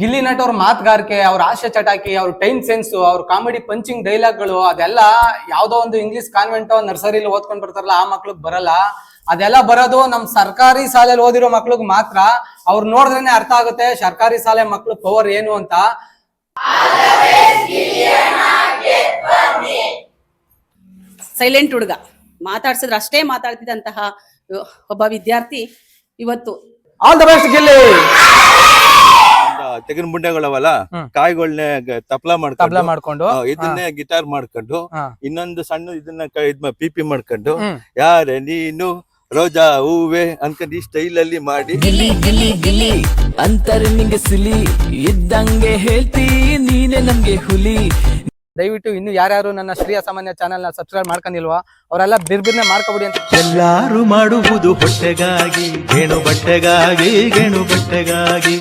Gilli nut ಅವ್ರ ಮಾತುಗಾರಿಕೆ ಅವ್ರ ಹಾಸ್ಯ ಚಟಾಕಿ ಅವ್ರ ಟೈಮ್ ಸೆನ್ಸ್ ಅವ್ರ ಕಾಮಿಡಿ ಪಂಚಿಂಗ್ ಡೈಲಾಗ್ಗಳು ಅದೆಲ್ಲ ಯಾವ್ದೋ ಒಂದು ಇಂಗ್ಲಿಷ್ ಕಾನ್ವೆಂಟ್ ನರ್ಸರಿಲಿ ಓದ್ಕೊಂಡ್ ಬರ್ತಾರಲ್ಲ ಆ ಮಕ್ಳಿಗೆ ಬರಲ್ಲ. ಅದೆಲ್ಲ ಬರೋದು ನಮ್ ಸರ್ಕಾರಿ ಶಾಲೆಯಲ್ಲಿ ಓದಿರೋ ಮಕ್ಳಿಗೆ ಮಾತ್ರ. ಅವ್ರು ನೋಡಿದ್ರೇನೆ ಅರ್ಥ ಆಗುತ್ತೆ ಸರ್ಕಾರಿ ಶಾಲೆ ಮಕ್ಳು ಪವರ್ ಏನು ಅಂತ. ಸೈಲೆಂಟ್ ಹುಡುಗ. ಮಾತಾಡ್ಸಿದ್ರೆ ಅಷ್ಟೇ ಮಾತಾಡ್ತಿದ್ದಂತಹ ಒಬ್ಬ ವಿದ್ಯಾರ್ಥಿ ಇವತ್ತು. All the best Gilli! ತೆಗಿನ ಮುಂಡೆಗಳವಲ್ಲ ಕಾಯಿಗಳನ್ನ ತಪ್ಲ ತಬ್ಲ ಮಾಡ್ಕೊಂಡು ಮಾಡ್ಕೊಂಡು ಆ, ಇದನ್ನೇ ಗಿಟಾರ್ ಮಾಡ್ಕೊಂಡು ಹಾ. ಇನ್ನೊಂದು ಸಣ್ಣ ಇದನ್ನ ಕ- ಇದ್ ಮಾ- ಪಿಪಿ ಮಾಡ್ಕೊಂಡು ಹ್ಮ್. ಯಾರೇ ನೀನು ರೋಜಾ ಹೂವೆ ಅನ್ಕೊಂಡು ಈ ಸ್ಟೈಲ್ ಅಲ್ಲಿ ಮಾಡಿ. ಗಿಲಿ ಗಿಲಿ ಗಿಲಿ ಅಂತಾರೆ ನಿಂಗೆ ಸಿಲಿ ಇದ್ದಂಗೆ ಹೇಳ್ತಿ ನೀನೆ ನಮ್ಗೆ ಹುಲಿ. ದಯವಿಟ್ಟು ಇನ್ನು ಯಾರ್ಯಾರು ನನ್ನ ಶ್ರೀಯ ಸಾಮಾನ್ಯ ಚಾನೆಲ್ನ ಸಬ್ಸ್ಕ್ರೈಬ್ ಮಾಡ್ಕೊಂಡಿಲ್ವಾ ಅವರೆಲ್ಲ ಬಿರ್ಬಿರ್ನೆ ಮಾಡ್ಕೊಬಿಡಿ ಅಂತ ಎಲ್ಲಾರು ಮಾಡುವುದು ಹೊಟ್ಟೆಗಾಗಿ ಗೇಣು ಬಟ್ಟೆಗಾಗಿ ಗೇಣು ಬಟ್ಟೆಗಾಗಿ.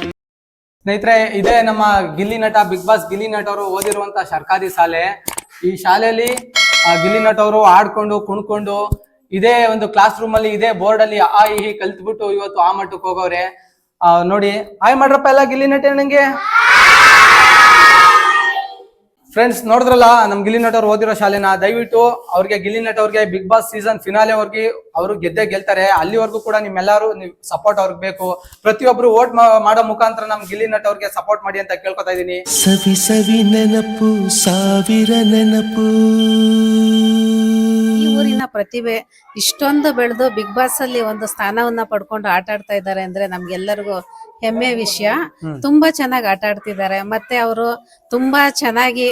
ಸ್ನೇಹಿತರೆ, ಇದೇ ನಮ್ಮ ಗಿಲ್ಲಿ ನಟ, ಬಿಗ್ ಬಾಸ್ ಗಿಲ್ಲಿ ನಟ ಅವರು ಓದಿರುವಂತ ಸರ್ಕಾರಿ ಶಾಲೆ. ಈ ಶಾಲೆಯಲ್ಲಿ ಗಿಲ್ಲಿ ನಟ್ ಅವರು ಆಡ್ಕೊಂಡು, ಕುಣ್ಕೊಂಡು, ಇದೇ ಒಂದು ಕ್ಲಾಸ್ ರೂಮ್ ಅಲ್ಲಿ, ಇದೇ ಬೋರ್ಡ್ ಅಲ್ಲಿ, ಆ, ಈ ಕಲ್ತ್ಬಿಟ್ಟು ಇವತ್ತು ಆ ಮಟ್ಟಕ್ಕೆ ಹೋಗೋರೆ. ನೋಡಿ, ಹಾಯ್ ಮಾಡ್ರಪ್ಪ ಎಲ್ಲ ಗಿಲ್ಲಿ ನಟ ನಂಗೆ. ಫ್ರೆಂಡ್ಸ್ ನೋಡಿದ್ರಲ್ಲ, ನಮ್ ಗಿಲ್ಲಿ ನಟ್ ಅವ್ರು ಓದಿರೋ ಶಾಲೆನ? ದಯವಿಟ್ಟು ಅವ್ರಿಗೆ, ಗಿಲ್ಲಿ ನಟ್ ಅವ್ರಿಗೆ ಬಿಗ್ ಬಾಸ್ ಸೀಸನ್ ಫಿನಾಲೆ ಅವ್ರಿಗೆ ಅವರು ಗೆದ್ದೇ ಗೆಲ್ತಾರೆ. ಅಲ್ಲಿವರೆಗೂ ಕೂಡ ನಿಮ್ಮೆಲ್ಲರೂ ನೀವು ಸಪೋರ್ಟ್ ಅವ್ರಿಗೆ ಬೇಕು. ಪ್ರತಿಯೊಬ್ರು ವೋಟ್ ಮಾಡೋ ಮುಖಾಂತರ ನಮ್ ಗಿಲ್ಲಿ ನಟ್ ಅವ್ರಿಗೆ ಸಪೋರ್ಟ್ ಮಾಡಿ ಅಂತ ಕೇಳ್ಕೊತಾ ಇದೀನಿ ಸವಿ ಸವಿ ನೆನಪು, ಸಾವಿರ ನೆನಪು. ಊರಿನ ಪ್ರತಿಭೆ ಇಷ್ಟೊಂದು ಬೆಳೆದು ಬಿಗ್ ಬಾಸ್ ಅಲ್ಲಿ ಒಂದು ಸ್ಥಾನವನ್ನ ಪಡ್ಕೊಂಡು ಆಟ ಆಡ್ತಾ ಇದ್ದಾರೆ ಅಂದ್ರೆ ನಮ್ಗೆಲ್ಲರಿಗೂ ಹೆಮ್ಮೆ ವಿಷಯ. ತುಂಬಾ ಚೆನ್ನಾಗಿ ಆಟ ಆಡ್ತಿದ್ದಾರೆ. ಮತ್ತೆ ಅವರು ತುಂಬಾ ಚೆನ್ನಾಗಿ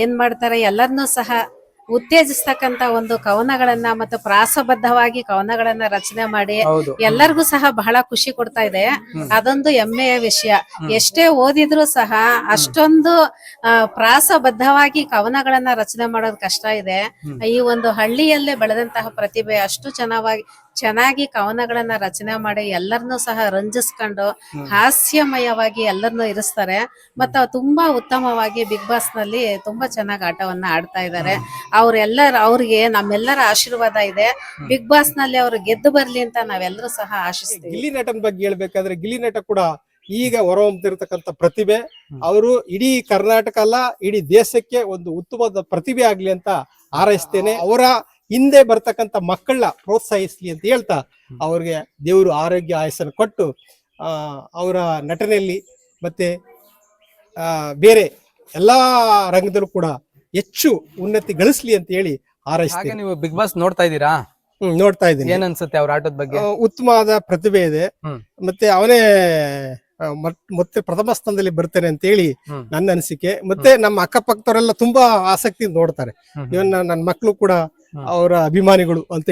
ಏನ್ ಮಾಡ್ತಾರೆ ಎಲ್ಲರನ್ನೂ ಸಹ ಉತ್ತೇಜಿಸ್ತಕ್ಕಂತ ಒಂದು ಕವನಗಳನ್ನ ಮತ್ತು ಪ್ರಾಸಬದ್ಧವಾಗಿ ಕವನಗಳನ್ನ ರಚನೆ ಮಾಡಿ ಎಲ್ಲರಿಗೂ ಸಹ ಬಹಳ ಖುಷಿ ಕೊಡ್ತಾ ಇದೆ. ಅದೊಂದು ಹೆಮ್ಮೆಯ ವಿಷಯ. ಎಷ್ಟೇ ಓದಿದ್ರು ಸಹ ಅಷ್ಟೊಂದು ಪ್ರಾಸಬದ್ಧವಾಗಿ ಕವನಗಳನ್ನ ರಚನೆ ಮಾಡೋದು ಕಷ್ಟ ಇದೆ. ಈ ಒಂದು ಹಳ್ಳಿಯಲ್ಲೇ ಬೆಳೆದಂತಹ ಪ್ರತಿಭೆ ಅಷ್ಟು ಚೆನ್ನಾಗಿ ಚೆನ್ನಾಗಿ ಕವನಗಳನ್ನ ರಚನೆ ಮಾಡಿ ಎಲ್ಲರನ್ನೂ ಸಹ ರಂಜಿಸ್ಕೊಂಡು ಹಾಸ್ಯಮಯವಾಗಿ ಎಲ್ಲರನ್ನು ಇರಿಸ್ತಾರೆ. ಮತ್ತು ತುಂಬಾ ಉತ್ತಮವಾಗಿ ಬಿಗ್ ಬಾಸ್ನಲ್ಲಿ ತುಂಬಾ ಚೆನ್ನಾಗಿ ಆಟವನ್ನ ಆಡ್ತಾ ಇದ್ದಾರೆ ಅವ್ರೆಲ್ಲರ ಅವ್ರಿಗೆ ನಮ್ಮೆಲ್ಲರ ಆಶೀರ್ವಾದ ಇದೆ. ಬಿಗ್ ಬಾಸ್ನಲ್ಲಿ ಅವರು ಗೆದ್ದು ಬರ್ಲಿ ಅಂತ ನಾವೆಲ್ಲರೂ ಸಹ ಆಶಿಸ್ತೀವಿ. ಗಿಲ್ಲಿ ನಟನ್ ಬಗ್ಗೆ ಹೇಳ್ಬೇಕಾದ್ರೆ ಗಿಲ್ಲಿ ನಟ ಕೂಡ ಈಗ ಹೊರಹೊಮ್ಮತಿರ್ತಕ್ಕಂಥ ಪ್ರತಿಭೆ. ಅವರು ಇಡೀ ಕರ್ನಾಟಕ ಅಲ್ಲ ಇಡೀ ದೇಶಕ್ಕೆ ಒಂದು ಉತ್ತಮವಾದ ಪ್ರತಿಭೆ ಆಗ್ಲಿ ಅಂತ ಹಾರೈಸ್ತೇನೆ. ಅವರ ಹಿಂದೆ ಬರ್ತಕ್ಕಂತ ಮಕ್ಕಳನ್ನ ಪ್ರೋತ್ಸಾಹಿಸ್ಲಿ ಅಂತ ಹೇಳ್ತಾ ಅವ್ರಿಗೆ ದೇವರು ಆರೋಗ್ಯ ಆಯಸ್ಸನ್ನು ಕೊಟ್ಟು ಆ, ಅವರ ನಟನೆಯಲ್ಲಿ ಮತ್ತೆ ಬೇರೆ ಎಲ್ಲಾ ರಂಗದಲ್ಲೂ ಕೂಡ ಹೆಚ್ಚು ಉನ್ನತಿ ಗಳಿಸ್ಲಿ ಅಂತ ಹೇಳಿ ಹಾಗೆ ನೀವು ಬಿಗ್ ಬಾಸ್ ನೋಡ್ತಾ ಇದ್ದೀರಾ? ನೋಡ್ತಾ ಇದ್ದೀನಿ. ಏನ್ ಅನ್ಸುತ್ತೆ ಅವ್ರ ಆಟದ ಬಗ್ಗೆ? ಉತ್ತಮವಾದ ಪ್ರತಿಭೆ ಇದೆ. ಮತ್ತೆ ಅವನೇ ಮತ್- ಮತ್ತೆ ಪ್ರಥಮ ಸ್ಥಾನದಲ್ಲಿ ಬರ್ತಾನೆ ಅಂತ ಹೇಳಿ. ನನ್ನ ಅನಿಸಿಕೆ. ಮತ್ತೆ ನಮ್ಮ ಅಕ್ಕಪಕ್ಕದವರೆಲ್ಲ ತುಂಬಾ ಆಸಕ್ತಿ ನೋಡ್ತಾರೆ. ಇವನ್ ನನ್ನ ಮಕ್ಕಳು ಕೂಡ. ಅವರ ಅಭಿಮಾನಿಗಳು ಅಂತ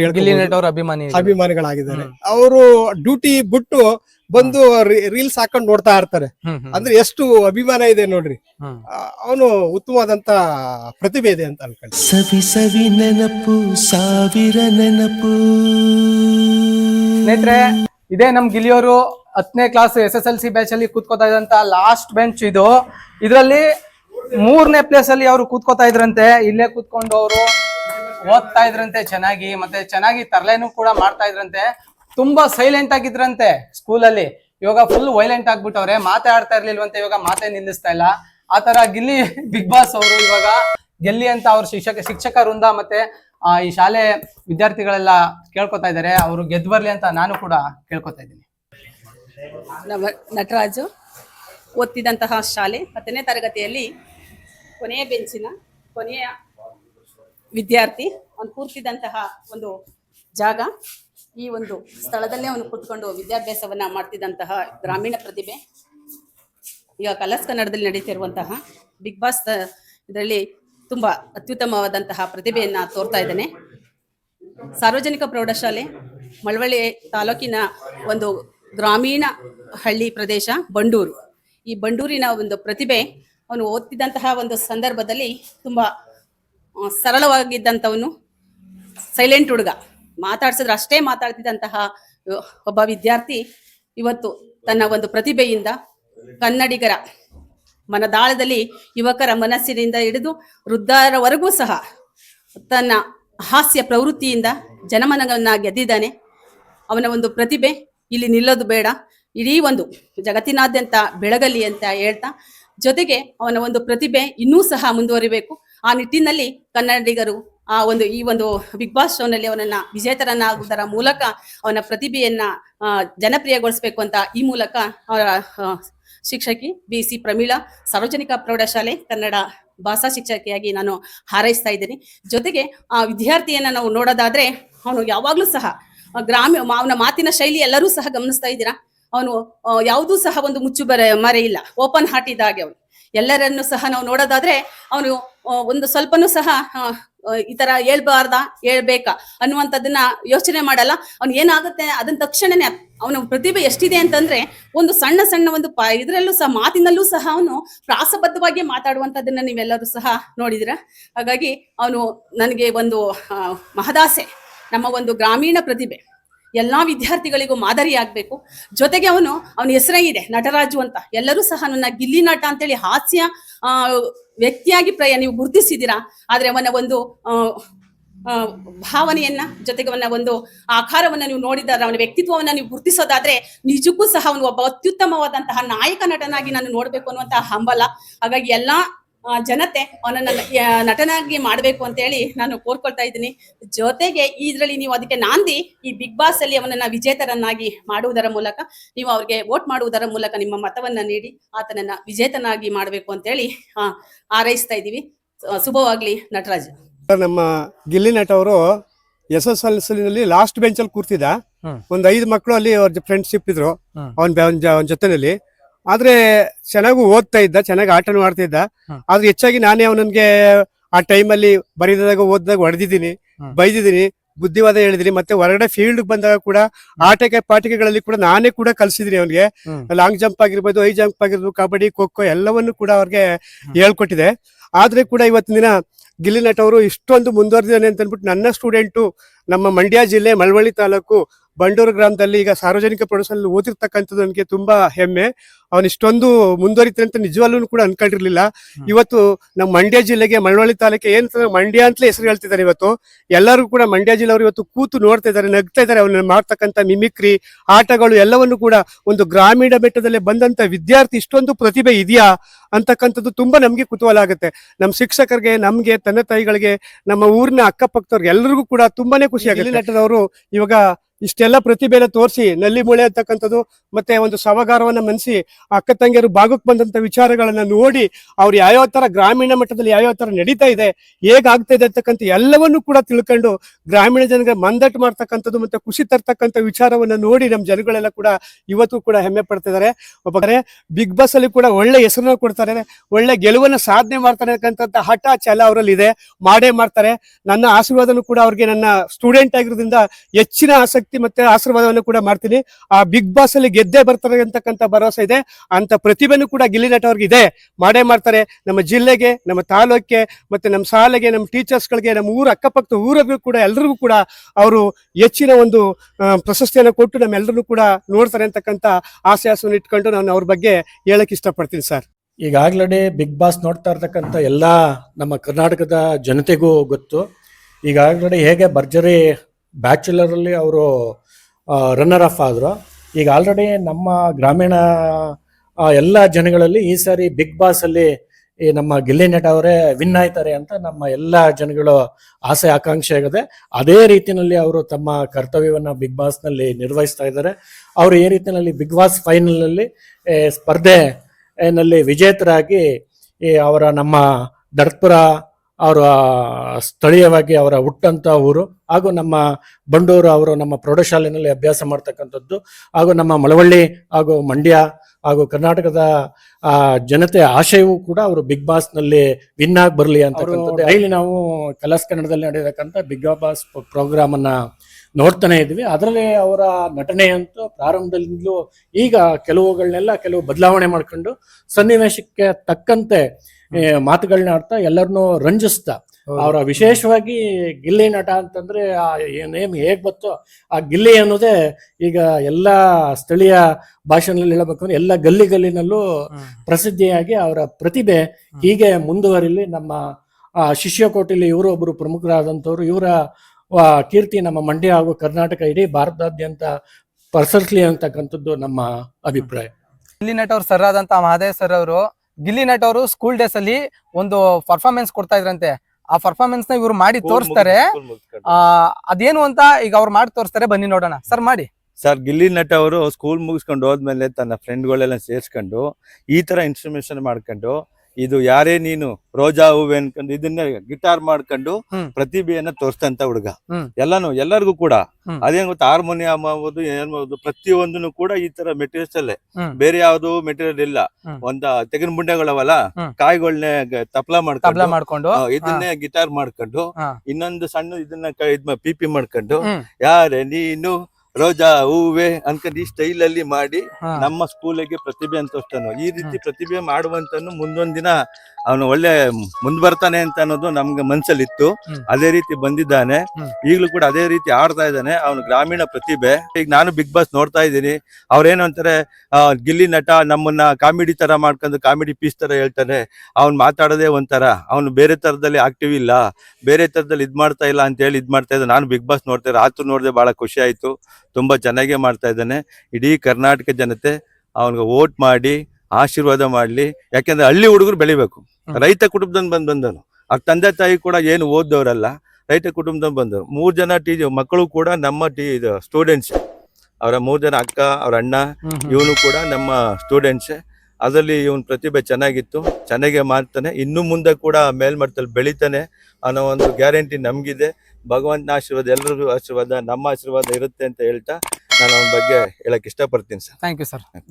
ಅವ್ರ ಅಭಿಮಾನಿ ಅಭಿಮಾನಿಗಳಾಗಿದ್ದಾರೆ. ಅವರು ಡ್ಯೂಟಿ ಬಿಟ್ಟು ಬಂದು ರೀಲ್ಸ್ ಹಾಕೊಂಡು ನೋಡ್ತಾ ಇರ್ತಾರೆ. ಅಂದ್ರೆ ಎಷ್ಟು ಅಭಿಮಾನ ಇದೆ ನೋಡ್ರಿ. ಅವನು ಉತ್ತಮವಾದಂತ ಪ್ರತಿಭೆ ಇದೆ ಅಂತ ಅನ್ಕೊಂಡು. ಸವಿ ಸವಿ ನೆನಪು ಸಾವಿರ ನೆನಪು. ಸ್ನೇಹಿತರೆ ಇದೇ ನಮ್ ಗಿಲಿಯವರು ಹತ್ತನೇ class S S L C batch ಅಲ್ಲಿ ಕೂತ್ಕೋತಾ ಇದ್ದಂತ ಲಾಸ್ಟ್ ಬೆಂಚ್ ಇದು. ಇದರಲ್ಲಿ ಮೂರನೇ ಪ್ಲೇಸ್ ಅಲ್ಲಿ ಅವರು ಕೂತ್ಕೋತಾ ಇದ್ರಂತೆ. ಇಲ್ಲೇ ಕೂತ್ಕೊಂಡು ಅವರು ಓದ್ತಾ ಇದ್ರಂತೆ, ಚೆನ್ನಾಗಿ, ಮತ್ತೆ ಚೆನ್ನಾಗಿ ತರಲೆನೂ ಕೂಡ ಮಾಡ್ತಾ ಇದ್ರಂತೆ. ತುಂಬಾ ಸೈಲೆಂಟ್ ಆಗಿದ್ರಂತೆ ಸ್ಕೂಲಲ್ಲಿ ಇವಾಗ ಫುಲ್ ವೈಲೆಂಟ್ ಆಗ್ಬಿಟ್ಟವ್ರೆ. ಮಾತಾಡ್ತಾ ಇರ್ಲಿಲ್ವಂತೆ, ಇವಾಗ ಮಾತೇ ನಿಲ್ಲಿಸ್ತಾ ಇಲ್ಲ. ಆತರ ತರ ಗಿಲ್ಲಿ ಬಿಗ್ ಬಾಸ್ ಅವರು ಇವಾಗ ಗೆಲ್ಲಿ ಅಂತ ಅವ್ರ ಶಿಕ್ಷಕ ಶಿಕ್ಷಕ ವೃಂದ ಮತ್ತೆ ಈ ಶಾಲೆ ವಿದ್ಯಾರ್ಥಿಗಳೆಲ್ಲ ಕೇಳ್ಕೊತಾ ಇದ್ದಾರೆ. ಅವರು ಗೆದ್ದು ಬರ್ಲಿ ಅಂತ ನಾನು ಕೂಡ ಕೇಳ್ಕೊತಾ ಇದ್ದೀನಿ. ನಟರಾಜು ಓದ್ತಿದ್ದಂತಹ ಶಾಲೆ ಹತ್ತನೇ ತರಗತಿಯಲ್ಲಿ ಕೊನೆಯ ಬೆಂಚಿನ, ಕೊನೆಯ ವಿದ್ಯಾರ್ಥಿ ಅವನು ಕೂರ್ತಿದ್ದಂತಹ ಒಂದು ಜಾಗ, ಈ ಒಂದು ಸ್ಥಳದಲ್ಲೇ ಅವನು ಕುತ್ಕೊಂಡು ವಿದ್ಯಾಭ್ಯಾಸವನ್ನ ಮಾಡ್ತಿದ್ದಂತಹ ಗ್ರಾಮೀಣ ಪ್ರತಿಭೆ. ಈಗ ಕಲರ್ಸ್ ಕನ್ನಡದಲ್ಲಿ ನಡೀತಿರುವಂತಹ ಬಿಗ್ ಬಾಸ್ ಇದರಲ್ಲಿ ತುಂಬಾ ಅತ್ಯುತ್ತಮವಾದಂತಹ ಪ್ರತಿಭೆಯನ್ನ ತೋರ್ತಾ ಇದ್ದಾನೆ. ಸಾರ್ವಜನಿಕ ಪ್ರೌಢಶಾಲೆ, ಮಳವಳ್ಳಿ ತಾಲೂಕಿನ ಒಂದು ಗ್ರಾಮೀಣ ಹಳ್ಳಿ ಪ್ರದೇಶ ಬಂಡೂರು. ಈ ಬಂಡೂರಿನ ಒಂದು ಪ್ರತಿಭೆ, ಅವನು ಓದ್ತಿದ್ದಂತಹ ಒಂದು ಸಂದರ್ಭದಲ್ಲಿ ತುಂಬಾ ಸರಳವಾಗಿದ್ದಂಥವನು ಸೈಲೆಂಟ್ ಹುಡುಗ. ಮಾತಾಡ್ಸಿದ್ರೆ ಅಷ್ಟೇ ಮಾತಾಡ್ತಿದ್ದಂತಹ ಒಬ್ಬ ವಿದ್ಯಾರ್ಥಿ ಇವತ್ತು ತನ್ನ ಒಂದು ಪ್ರತಿಭೆಯಿಂದ ಕನ್ನಡಿಗರ ಮನದಾಳದಲ್ಲಿ ಯುವಕರ ಮನಸ್ಸಿನಿಂದ ಹಿಡಿದು ವೃದ್ಧರವರೆಗೂ ಸಹ ತನ್ನ ಹಾಸ್ಯ ಪ್ರವೃತ್ತಿಯಿಂದ ಜನಮನವನ್ನ ಗೆದ್ದಿದ್ದಾನೆ. ಅವನ ಒಂದು ಪ್ರತಿಭೆ ಇಲ್ಲಿ ನಿಲ್ಲೋದು ಬೇಡ. ಇಡೀ ಒಂದು ಜಗತ್ತಿನಾದ್ಯಂತ ಬೆಳಗಲಿ ಅಂತ ಹೇಳ್ತಾ ಜೊತೆಗೆ ಅವನ ಒಂದು ಪ್ರತಿಭೆ ಇನ್ನೂ ಸಹ ಮುಂದುವರಿಬೇಕು. ಆ ನಿಟ್ಟಿನಲ್ಲಿ ಕನ್ನಡಿಗರು ಆ ಒಂದು ಈ ಒಂದು ಬಿಗ್ ಬಾಸ್ ಶೋನಲ್ಲಿ ಅವನನ್ನ ವಿಜೇತರನ್ನಾಗುವುದರ ಮೂಲಕ ಅವನ ಪ್ರತಿಭೆಯನ್ನ ಜನಪ್ರಿಯಗೊಳಿಸಬೇಕು ಅಂತ ಈ ಮೂಲಕ ಅವರ ಶಿಕ್ಷಕಿ ಬಿ ಸಿ ಪ್ರಮೀಳಾ ಸಾರ್ವಜನಿಕ ಪ್ರೌಢಶಾಲೆ ಕನ್ನಡ ಭಾಷಾ ಶಿಕ್ಷಕಿಯಾಗಿ ನಾನು ಹಾರೈಸ್ತಾ ಇದ್ದೀನಿ. ಜೊತೆಗೆ ಆ ವಿದ್ಯಾರ್ಥಿಯನ್ನ ನಾವು ನೋಡೋದಾದ್ರೆ ಅವನು ಯಾವಾಗ್ಲೂ ಸಹ ಗ್ರಾಮ ಗ್ರಾಮ್ಯ ಅವನ ಮಾತಿನ ಶೈಲಿ ಎಲ್ಲರೂ ಸಹ ಗಮನಿಸ್ತಾ ಇದ್ದೀರಾ? ಅವನು ಯಾವುದೂ ಸಹ ಒಂದು ಮುಚ್ಚು ಬರ ಮರೆ ಇಲ್ಲ, ಓಪನ್ ಹಾರ್ಟ್ ಇದ್ದ ಹಾಗೆ ಅವನು. ಎಲ್ಲರನ್ನು ಸಹ ನಾವು ನೋಡೋದಾದ್ರೆ ಅವನು ಒಂದು ಸ್ವಲ್ಪನೂ ಸಹ ಈ ತರ ಹೇಳ್ಬಾರ್ದ, ಹೇಳ್ಬೇಕಾ ಅನ್ನುವಂಥದ್ದನ್ನ ಯೋಚನೆ ಮಾಡಲ್ಲ. ಅವ್ನು ಏನಾಗುತ್ತೆ ಅದನ್ನ ತಕ್ಷಣನೇ ಅವನ ಪ್ರತಿಭೆ ಎಷ್ಟಿದೆ ಅಂತಂದ್ರೆ ಒಂದು ಸಣ್ಣ ಸಣ್ಣ ಒಂದು ಪ, ಇದರಲ್ಲೂ ಸಹ, ಮಾತಿನಲ್ಲೂ ಸಹ ಅವನು ಪ್ರಾಸಬದ್ಧವಾಗಿ ಮಾತಾಡುವಂಥದ್ದನ್ನ ನೀವೆಲ್ಲರೂ ಸಹ ನೋಡಿದಿರ. ಹಾಗಾಗಿ ಅವನು ನನಗೆ ಒಂದು ಮಹದಾಸೆ, ನಮ್ಮ ಒಂದು ಗ್ರಾಮೀಣ ಪ್ರತಿಭೆ. ಎಲ್ಲಾ ವಿದ್ಯಾರ್ಥಿಗಳಿಗೂ ಮಾದರಿಯಾಗಬೇಕು ಜೊತೆಗೆ ಅವನು, ಅವನ ಹೆಸರೇ ಇದೆ, ನಟರಾಜು ಅಂತ. ಎಲ್ಲರೂ ಸಹ ನನ್ನ ಗಿಲ್ಲಿ ನಟ ಅಂತೇಳಿ ಹಾಸ್ಯ ವ್ಯಕ್ತಿಯಾಗಿ ಪ್ರಯ, ನೀವು ಗುರುತಿಸಿದ್ದೀರಾ? ಆದರೆ ಅವನ ಒಂದು ಭಾವನೆಯನ್ನ, ಜೊತೆಗೆ ಅವನ ಒಂದು ಆಕಾರವನ್ನ ನೀವು ನೋಡಿದ್ದಾರೆ, ಅವನ ವ್ಯಕ್ತಿತ್ವವನ್ನ ನೀವು ಗುರುತಿಸೋದಾದ್ರೆ ನಿಜಕ್ಕೂ ಸಹ ಅವನು ಒಬ್ಬ ಅತ್ಯುತ್ತಮವಾದಂತಹ ನಾಯಕ ನಟನಾಗಿ ನಾನು ನೋಡಬೇಕು ಅನ್ನುವಂತಹ ಹಂಬಲ. ಹಾಗಾಗಿ ಎಲ್ಲಾ ಜನತೆ ಅವನನ್ನ ಆ, ನಟನಾಗಿ ಮಾಡಬೇಕು ಅಂತ ಹೇಳಿ ನಾನು ಕೋರ್ಕೊಳ್ತಾ ಇದ್ದೀನಿ. ಜೊತೆಗೆ ಇದರಲ್ಲಿ ನೀವು ಅದಕ್ಕೆ ನಾಂದಿ ಈ ಬಿಗ್ ಬಾಸ್ ಅಲ್ಲಿ ಅವನನ್ನ ವಿಜೇತರನ್ನಾಗಿ ಮಾಡುವುದರ ಮೂಲಕ ನೀವು ಅವ್ರಿಗೆ ವೋಟ್ ಮಾಡುವುದರ ಮೂಲಕ ನಿಮ್ಮ ಮತವನ್ನ ನೀಡಿ ಆತನನ್ನ ವಿಜೇತನಾಗಿ ಮಾಡಬೇಕು ಅಂತ ಹೇಳಿ ಹಾರೈಸ್ತಾ ಇದ್ದೀವಿ. ಶುಭವಾಗ್ಲಿ ನಟರಾಜ್. ನಮ್ಮ ಗಿಲ್ಲಿ ನಟ ಅವರು S S L C last bench ಅಲ್ಲಿ ಕೂರ್ತಿದ್ದ. ಒಂದ್ ಐದು ಮಕ್ಕಳು ಅಲ್ಲಿ ಅವ್ರ ಫ್ರೆಂಡ್ಶಿಪ್ ಇದ್ರು. ಅವನ್ ಜೊತೆ ಜೊತೆನಲ್ಲಿ. ಆದ್ರೆ ಚೆನ್ನಾಗಿ ಓದ್ತಾ ಇದ್ದ ಚೆನ್ನಾಗಿ ಆಟನು ಆಡ್ತಿದ್ದ. ಆದ್ರೆ ಹೆಚ್ಚಾಗಿ ನಾನೇ ಅವನಿಗೆ ಆ ಟೈಮಲ್ಲಿ ಬರೀದಾಗ ಓದಿದಾಗ ಹೊಡೆದಿದ್ದೀನಿ. ಬೈದಿದ್ದೀನಿ ಬುದ್ಧಿವಾದ ಹೇಳಿದ್ರಿ ಮತ್ತೆ ಹೊರಗಡೆ ಫೀಲ್ಡ್ ಬಂದಾಗ ಕೂಡ ಆಟಕ್ಕೆ ಪಾಟಿಕೆಗಳಲ್ಲಿ ಕೂಡ ನಾನೇ ಕೂಡ ಕಲ್ಸಿದೀನಿ ಅವನಿಗೆ. ಲಾಂಗ್ ಜಂಪ್ ಆಗಿರ್ಬೋದು ಹೈ ಜಂಪ್ ಆಗಿರ್ಬೋದು ಕಬಡ್ಡಿ ಖೋ ಖೋ ಎಲ್ಲವನ್ನು ಕೂಡ ಅವ್ರಿಗೆ ಹೇಳ್ಕೊಟ್ಟಿದೆ. ಆದ್ರೆ ಕೂಡ ಇವತ್ತಿನ ದಿನ ಗಿಲ್ಲಿ ನಟ್ ಅವರು ಇಷ್ಟೊಂದು ಮುಂದುವರೆದಿದ್ದಾನೆ ಅಂತ ಅಂದ್ಬಿಟ್ಟು ನನ್ನ ಸ್ಟೂಡೆಂಟು ನಮ್ಮ ಮಂಡ್ಯ ಜಿಲ್ಲೆ ಮಳವಳ್ಳಿ ತಾಲೂಕು ಬಂಡೂರು ಗ್ರಾಮದಲ್ಲಿ ಈಗ ಸಾರ್ವಜನಿಕ ಪ್ರೊಡಕ್ಷನ್ ಓದಿರ್ತಕ್ಕಂಥದ್ದು ನನಗೆ ತುಂಬಾ ಹೆಮ್ಮೆ. ಅವನು ಇಷ್ಟೊಂದು ಮುಂದುವರಿತಾನೆ ಅಂತ ನಿಜವಲ್ಲೂ ಕೂಡ ಅನ್ಕೊಂಡಿರ್ಲಿಲ್ಲ. ಇವತ್ತು ನಮ್ಮ ಮಂಡ್ಯ ಜಿಲ್ಲೆಗೆ ಮಳವಳ್ಳಿ ತಾಲೂಕೆ ಏನ್ ಮಂಡ್ಯ ಅಂತಲೇ ಹೆಸರು ಹೇಳ್ತಿದ್ದಾರೆ ಇವತ್ತು. ಎಲ್ಲರೂ ಕೂಡ ಮಂಡ್ಯ ಜಿಲ್ಲೆಯವರು ಇವತ್ತು ಕೂತು ನೋಡ್ತಾ ಇದ್ದಾರೆ ನಗ್ತಾ ಇದ್ದಾರೆ ಅವನ ಮಾಡ್ತಕ್ಕಂಥ ಮಿಮಿಕ್ರಿ ಆಟಗಳು ಎಲ್ಲವನ್ನು ಕೂಡ ಒಂದು ಗ್ರಾಮೀಣ ಬೆಟ್ಟದಲ್ಲಿ ಬಂದಂತ ವಿದ್ಯಾರ್ಥಿ ಇಷ್ಟೊಂದು ಪ್ರತಿಭೆ ಇದೆಯಾ ಅಂತಕ್ಕಂಥದ್ದು ತುಂಬಾ ನಮ್ಗೆ ಕುತೂಹಲ ಆಗುತ್ತೆ. ನಮ್ಮ ಶಿಕ್ಷಕರಿಗೆ ನಮ್ಗೆ ತಂದೆ ತಾಯಿಗಳಿಗೆ ನಮ್ಮ ಊರಿನ ಅಕ್ಕಪಕ್ಕದವ್ರಿಗೆ ಎಲ್ಲರಿಗೂ ಕೂಡ ತುಂಬಾನೇ ಖುಷಿ ಆಗಿದೆ ಇವಾಗ ಇಷ್ಟೆಲ್ಲ ಪ್ರತಿಭೆನ ತೋರಿಸಿ, ನಲ್ಲಿ ಮೂಳೆ ಅಂತಕ್ಕಂಥದ್ದು ಮತ್ತೆ ಒಂದು ಸವಗಾರವನ್ನ ಮನಸಿ, ಅಕ್ಕ ತಂಗಿಯರು ಭಾಗಕ್ಕೆ ಬಂದಂತ ವಿಚಾರಗಳನ್ನ ನೋಡಿ, ಅವ್ರು ಯಾವ್ಯಾವ ತರ ಗ್ರಾಮೀಣ ಮಟ್ಟದಲ್ಲಿ ಯಾವ್ಯಾವ ತರ ನಡೀತಾ ಇದೆ, ಹೇಗಾಗ್ತಾ ಇದೆ ಅಂತಕ್ಕಂಥ ಎಲ್ಲವನ್ನು ಕೂಡ ತಿಳ್ಕೊಂಡು, ಗ್ರಾಮೀಣ ಜನರಿಗೆ ಮಂದಟ್ಟು ಮಾಡ್ತಕ್ಕಂಥದ್ದು ಮತ್ತೆ ಖುಷಿ ತರ್ತಕ್ಕಂಥ ವಿಚಾರವನ್ನ ನೋಡಿ ನಮ್ಮ ಜನಗಳೆಲ್ಲ ಕೂಡ ಇವತ್ತು ಕೂಡ ಹೆಮ್ಮೆ ಪಡ್ತಿದ್ದಾರೆ. ಒಬ್ಬರೇ ಬಿಗ್ ಬಾಸ್ ಅಲ್ಲಿ ಕೂಡ ಒಳ್ಳೆ ಹೆಸರನ್ನ ಕೊಡ್ತಾರೆ, ಒಳ್ಳೆ ಗೆಲುವನ್ನ ಸಾಧನೆ ಮಾಡ್ತಾರೆ ಅಂತಕ್ಕಂಥ ಹಠ ಛಲ ಅವರಲ್ಲಿ ಇದೆ ಮಾಡೇ ಮಾಡ್ತಾರೆ. ನನ್ನ ಆಶೀರ್ವಾದನು ಕೂಡ ಅವ್ರಿಗೆ ನನ್ನ ಸ್ಟೂಡೆಂಟ್ ಆಗಿರೋದ್ರಿಂದ ಹೆಚ್ಚಿನ ಆಸಕ್ತಿ ಮತ್ತೆ ಆಶೀರ್ವಾದವನ್ನು ಕೂಡ ಮಾಡ್ತೀನಿ. ಆ ಬಿಗ್ ಬಾಸ್ ಅಲ್ಲಿ ಗೆದ್ದೇ ಬರ್ತಾರೆ ಅಂತಕ್ಕಂಥ ಭರವಸೆ ಇದೆ. ಅಂತ ಪ್ರತಿಭೆನೂ ಕೂಡ ಗಿಲ್ಲಿ ನಟ ಅವ್ರಿಗೆ ಇದೆ. ಮಾಡೇ ಮಾಡ್ತಾರೆ. ನಮ್ಮ ಜಿಲ್ಲೆಗೆ, ನಮ್ಮ ತಾಲೂಕಿಗೆ ಮತ್ತೆ ನಮ್ಮ ಶಾಲೆಗೆ, ನಮ್ಮ ಟೀಚರ್ಸ್ಗಳಿಗೆ ನಮ್ಮ ಊರ ಅಕ್ಕಪಕ್ಕದ ಊರಿಗೂ ಕೂಡ ಎಲ್ರಿಗೂ ಕೂಡ ಅವರು ಹೆಚ್ಚಿನ ಒಂದು ಪ್ರಶಸ್ತಿಯನ್ನು ಕೊಟ್ಟು ನಮ್ಮೆಲ್ಲರೂ ಕೂಡ ನೋಡ್ತಾರೆ ಅಂತಕ್ಕಂಥ ಆಸೆ ಆಸೆಯನ್ನು ಇಟ್ಕೊಂಡು ನಾನು ಅವ್ರ ಬಗ್ಗೆ ಹೇಳಕ್ ಇಷ್ಟಪಡ್ತೀನಿ ಸರ್. ಈಗಾಗಲೇ ಬಿಗ್ ಬಾಸ್ ನೋಡ್ತಾ ಇರ್ತಕ್ಕಂಥ ಎಲ್ಲ ನಮ್ಮ ಕರ್ನಾಟಕದ ಜನತೆಗೂ ಗೊತ್ತು. ಈಗಾಗಲೇ ಹೇಗೆ ಭರ್ಜರಿ ಬ್ಯಾಚುಲರಲ್ಲಿ ಅವರು ರನ್ನರ್ ಅಫ್ ಆದರು. ಈಗ ಆಲ್ರೆಡಿ ನಮ್ಮ ಗ್ರಾಮೀಣ ಎಲ್ಲ ಜನಗಳಲ್ಲಿ ಈ ಸಾರಿ ಬಿಗ್ ಬಾಸಲ್ಲಿ ಈ ನಮ್ಮ ಗಿಲ್ಲಿ ನಟ ಅವರೇ ವಿನ್ ಆಯ್ತಾರೆ ಅಂತ ನಮ್ಮ ಎಲ್ಲ ಜನಗಳು ಆಸೆ ಆಕಾಂಕ್ಷೆ ಆಗಿದೆ. ಅದೇ ರೀತಿಯಲ್ಲಿ ಅವರು ತಮ್ಮ ಕರ್ತವ್ಯವನ್ನು ಬಿಗ್ ಬಾಸ್ನಲ್ಲಿ ನಿರ್ವಹಿಸ್ತಾ ಇದ್ದಾರೆ. ಅವರು ಈ ರೀತಿಯಲ್ಲಿ ಬಿಗ್ ಬಾಸ್ ಫೈನಲ್ನಲ್ಲಿ ಸ್ಪರ್ಧೆ ನಲ್ಲಿ ವಿಜೇತರಾಗಿ ಅವರ ನಮ್ಮ ದಡ್ಪುರ ಅವರ ಸ್ಥಳೀಯವಾಗಿ ಅವರ ಹುಟ್ಟಂತ ಊರು ಹಾಗೂ ನಮ್ಮ ಬಂಡೂರು ಅವರು ನಮ್ಮ ಪ್ರೌಢಶಾಲೆಯಲ್ಲಿ ಅಭ್ಯಾಸ ಮಾಡ್ತಕ್ಕಂಥದ್ದು ಹಾಗೂ ನಮ್ಮ ಮಳವಳ್ಳಿ ಹಾಗೂ ಮಂಡ್ಯ ಹಾಗೂ ಕರ್ನಾಟಕದ ಆ, ಜನತೆ ಆಶಯವೂ ಕೂಡ ಅವರು ಬಿಗ್ ಬಾಸ್ನಲ್ಲಿ ವಿನ್ ಆಗಿ ಬರಲಿ ಅಂತ ಇಲ್ಲಿ ನಾವು ಕಲರ್ಸ್ ಕನ್ನಡದಲ್ಲಿ ನಡೆಯತಕ್ಕಂಥ ಬಿಗ್ ಬಾಸ್ ಪ್ರೋಗ್ರಾಮ್ ಅನ್ನ ನೋಡ್ತಾನೆ ಇದ್ವಿ ಅದರಲ್ಲಿ ಅವರ ನಟನೆ ಅಂತೂ ಪ್ರಾರಂಭದಿಂದಲೂ ಈಗ ಕೆಲವುಗಳನ್ನೆಲ್ಲ ಕೆಲವು ಬದಲಾವಣೆ ಮಾಡ್ಕೊಂಡು ಸನ್ನಿವೇಶಕ್ಕೆ ತಕ್ಕಂತೆ ಮಾತುಗಳನ್ನ ಆಡ್ತಾ ಎಲ್ಲರನ್ನೂ ರಂಜಿಸ್ತಾ. ಅವರ ವಿಶೇಷವಾಗಿ ಗಿಲ್ಲಿ ನಟ ಅಂತಂದ್ರೆ ಆ ನೇಮ್ ಹೇಗ್ ಬತ್ತೋ ಆ ಗಿಲ್ಲಿ ಅನ್ನೋದೇ ಈಗ ಎಲ್ಲ ಸ್ಥಳೀಯ ಭಾಷೆನಲ್ಲಿ ಹೇಳಬೇಕು ಅಂದ್ರೆ ಎಲ್ಲ ಗಲ್ಲಿ ಗಲ್ಲಿನಲ್ಲೂ ಪ್ರಸಿದ್ಧಿಯಾಗಿ ಅವರ ಪ್ರತಿಭೆ ಹೀಗೆ ಮುಂದುವರಿಲಿ. ನಮ್ಮ ಆ, ಶಿಷ್ಯಕೋಟಿಲಿ ಇವರು ಒಬ್ಬರು ಪ್ರಮುಖರಾದಂಥವ್ರು ಇವರ ಕೀರ್ತಿ ನಮ್ಮ ಮಂಡ್ಯ ಹಾಗೂ ಕರ್ನಾಟಕ ಇಡೀ ಭಾರತಾದ್ಯಂತ ಪರ್ಸರ್ಸ್ಲಿ ಅಂತಕ್ಕಂಥದ್ದು ನಮ್ಮ ಅಭಿಪ್ರಾಯ. ಗಿಲ್ಲಿ ನಟ ಅವ್ರ ಸರ್ ಆದಂತ ಮಹಾದೇವ್ ಸರ್ ಅವರು ಗಿಲ್ಲಿ ನಟ್ ಅವರು ಸ್ಕೂಲ್ ಡೇಸ್ ಅಲ್ಲಿ ಒಂದು ಪರ್ಫಾರ್ಮೆನ್ಸ್ ಕೊಡ್ತಾ ಇದ್ರಂತೆ. ಆ ಪರ್ಫಾರ್ಮೆನ್ಸ್ನ ಇವ್ರು ಮಾಡಿ ತೋರಿಸ್ತಾರೆ. ಆ ಅದೇನು ಅಂತ ಈಗ ಅವ್ರು ಮಾಡಿ ತೋರಿಸ್ತಾರೆ. ಬನ್ನಿ ನೋಡೋಣ. ಸರ್ ಮಾಡಿ. ಸರ್ ಗಿಲ್ಲಿ ನಟ ಅವರು ಸ್ಕೂಲ್ ಮುಗಿಸ್ಕೊಂಡು ಹೋದ್ಮೇಲೆ ತನ್ನ ಫ್ರೆಂಡ್ಗಳೆಲ್ಲ ಸೇರ್ಸ್ಕೊಂಡು ಈ ತರ ಇನ್ಸ್ಟ್ರೂಮೇಷನ್ ಮಾಡ್ಕೊಂಡು ಇದು ಯಾರೇ ನೀನು ರೋಜಾ ಹೂವೆ ಅನ್ಕೊಂಡು ಇದನ್ನ ಗಿಟಾರ್ ಮಾಡ್ಕೊಂಡು ಪ್ರತಿಭೆಯನ್ನ ತೋರಿಸ್ತಂತ ಹುಡುಗ. ಎಲ್ಲಾನು ಎಲ್ಲರಿಗೂ ಕೂಡ. ಅದೇನ್ ಗೊತ್ತಾ ಹಾರ್ಮೋನಿಯಂ ಆಗ್ಬೋದು ಏನ್ಬೋದು ಪ್ರತಿಯೊಂದನ್ನು ಕೂಡ ಈ ತರ ಮೆಟೀರಿಯಲ್ಸ್ ಅಲ್ಲೇ. ಬೇರೆ ಯಾವ್ದು ಮೆಟೀರಿಯಲ್ ಇಲ್ಲ. ಒಂದ ತೆಗಿನ ಮುಂಡೆಗಳವಲ್ಲ ಕಾಯಿಗಳನ್ನ ತಪ್ಲಾ ಮಾಡ್ಕೊಂಡು ಮಾಡ್ಕೊಂಡು ಇದನ್ನೇ ಗಿಟಾರ್ ಮಾಡ್ಕೊಂಡು. ಇನ್ನೊಂದು ಸಣ್ಣ ಇದನ್ನ ಇದ್ ಪಿಪಿ ಮಾಡ್ಕೊಂಡು. ಯಾರೇ ನೀನು ರೋಜಾ ಹೂವೆ ಅನ್ಕೊಂಡು ಈ ಸ್ಟೈಲ್ ಅಲ್ಲಿ ಮಾಡಿ ನಮ್ಮ ನಮ್ಮ ಸ್ಕೂಲಿಗೆ ಪ್ರತಿಭೆ ಅಂತ ಈ ರೀತಿ ಪ್ರತಿಭೆ ಮಾಡುವಂತನು ಮುಂದೊಂದ್ ದಿನ ಅವನು ಒಳ್ಳೆ ಮುಂದ್ ಬರ್ತಾನೆ ಅಂತ ಅನ್ನೋದು ನಮ್ಗೆ ಮನ್ಸಲ್ಲಿತ್ತು. ಅದೇ ರೀತಿ ಬಂದಿದ್ದಾನೆ. ಈಗಲೂ ಕೂಡ ಅದೇ ರೀತಿ ಆಡ್ತಾ ಇದ್ದಾನೆ. ಅವನು ಗ್ರಾಮೀಣ ಪ್ರತಿಭೆ. ಈಗ ನಾನು ಬಿಗ್ ಬಾಸ್ ನೋಡ್ತಾ ಇದ್ದೀನಿ. ಅವ್ರೇನು ಅಂತಾರೆ ಗಿಲ್ಲಿ ನಟ ನಮ್ಮನ್ನ ಕಾಮಿಡಿ ತರ ಮಾಡ್ಕೊಂಡು ಕಾಮಿಡಿ ಪೀಸ್ ತರ ಹೇಳ್ತಾನೆ ಅವ್ನು ಮಾತಾಡೋದೇ ಒಂಥರ. ಅವನು ಬೇರೆ ತರದಲ್ಲಿ ಆಕ್ಟಿವ್ ಇಲ್ಲ. ಬೇರೆ ತರದಲ್ಲಿ ಇದ್ ಮಾಡ್ತಾ ಇಲ್ಲ ಅಂತ ಹೇಳಿ ಇದ್ ಮಾಡ್ತಾ ಇದ್ದ ನಾನು ಬಿಗ್ ಬಾಸ್ ನೋಡ್ತಾ ರಾತ್ರಿ ನೋಡಿದೆ ಬಹಳ ಖುಷಿ ಆಯ್ತು. ತುಂಬಾ ಚೆನ್ನಾಗೇ ಮಾಡ್ತಾ ಇದ್ದಾನೆ. ಇಡೀ ಕರ್ನಾಟಕ ಜನತೆ ಅವನಿಗೆ ವೋಟ್ ಮಾಡಿ ಆಶೀರ್ವಾದ ಮಾಡಲಿ. ಯಾಕೆಂದ್ರೆ ಹಳ್ಳಿ ಹುಡುಗರು ಬೆಳಿಬೇಕು. ರೈತ ಕುಟುಂಬದಿಂದ ಬಂದು ಬಂದನು ಆ ತಂದೆ ತಾಯಿ ಕೂಡ ಏನು ಓದ್ದವರಲ್ಲ ರೈತ ಕುಟುಂಬದಿಂದ ಬಂದರು ಮೂರು ಜನ ಟೀ ಮಕ್ಕಳು ಕೂಡ ನಮ್ಮ ಟೀ ಇದು ಸ್ಟೂಡೆಂಟ್ಸ್ ಅವರ ಮೂರ್ ಜನ ಅಕ್ಕ ಅವ್ರ ಅಣ್ಣ. ಇವನು ಕೂಡ ನಮ್ಮ ಸ್ಟೂಡೆಂಟ್ಸ್ ಅದರಲ್ಲಿ ಇವನ್ ಪ್ರತಿಭೆ ಚೆನ್ನಾಗಿತ್ತು ಚೆನ್ನಾಗೆ ಮಾಡ್ತಾನೆ. ಇನ್ನು ಮುಂದೆ ಕೂಡ ಮೇಲ್ಮಟ್ಟದಲ್ಲಿ ಬೆಳಿತಾನೆ ಅನ್ನೋ ಒಂದು ಗ್ಯಾರಂಟಿ ನಮ್ಗಿದೆ. ಭಗವಂತನ ಆಶೀರ್ವಾದ ಎಲ್ಲರಿಗೂ ಆಶೀರ್ವಾದ ನಮ್ಮ ಆಶೀರ್ವಾದ ಇರುತ್ತೆ ಅಂತ ಹೇಳ್ತಾ ನಾನು ಅವನ ಬಗ್ಗೆ ಹೇಳಕ್ ಇಷ್ಟಪಡ್ತೀನಿ ಸರ್. ಥ್ಯಾಂಕ್ ಯು ಸರ್ ಧನ್ಯವಾದ.